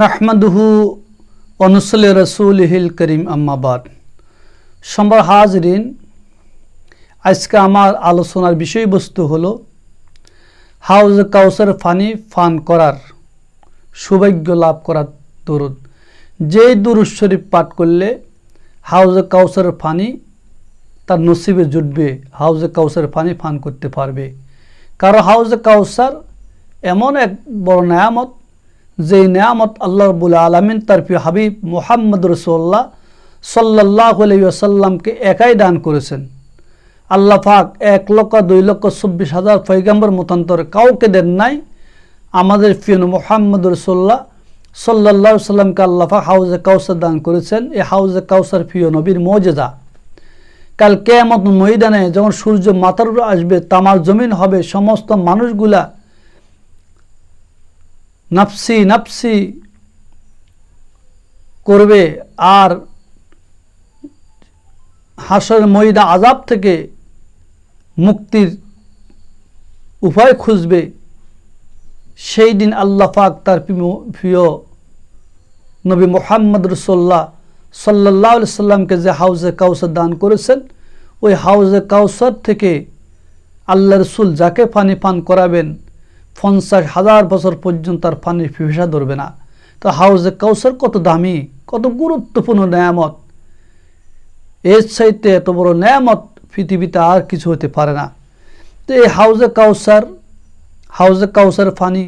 নাহমাদুহু অনুসল রসুল হিল করিম আম্মাবাদ সম্বার হাজরিন, আজকে আমার আলোচনার বিষয়বস্তু হলো হাউজ কাউসার ফানি ফান করার, সৌভাগ্য লাভ করার দরুদ। যে দুরুদ শরীফ পাঠ করলে হাউজে কাউসার ফানি তার নসিবে জুটবে, হাউজে কাউসার ফানি ফান করতে পারবে। কারণ হাউজে কাউসার এমন এক বড় নেয়ামত যে নেয়ামত আল্লাহ রবুল আলমিন তার প্রিয় হাবিব মোহাম্মদ রসোল্লাহ সাল্লাহ আলাইসাল্লামকে একাই দান করেছেন। আল্লাহ পাক এক লক্ষ, দুই লক্ষ, চব্বিশ হাজার পৈগম্বর মতান্তর কাউকে দেন নাই। আমাদের প্রিয় মোহাম্মদ রসোল্লাহ সাল্লাহ সাল্লামকে আল্লাহ পাক হাউজে কাউসার দান করেছেন। এই হাউজে কাউসার প্রিয় নবীর মজেদা কাল কেয়ামত ময়দানে যখন সূর্য মাথার উপর আসবে, তামার জমিন হবে, সমস্ত মানুষগুলা নাফসি নাফসি করবে আর হাসর ময়দা আজাব থেকে মুক্তির উপায় খুঁজবে। সেই দিন আল্লাহ পাক তার প্রিয়- নবী মোহাম্মদ রসোল্লাহ সাল্লাহ সাল্লামকে যে হাউজে কাউসার দান করেছেন, ওই হাউজে কাউসার থেকে আল্লাহ রসুল যাকে পানি পান করাবেন পঞ্চাশ হাজার বছর পর্যন্ত তার পানির পিপাসা ধরবে না। তো হাউজে কাউসার কত দামি, কত গুরুত্বপূর্ণ নেয়ামত। এর সাইতে এত বড় নেয়ামত পৃথিবীতে আর কিছু হতে পারে না। তো এই হাউজে কাউসার হাউজে কাউসার পানি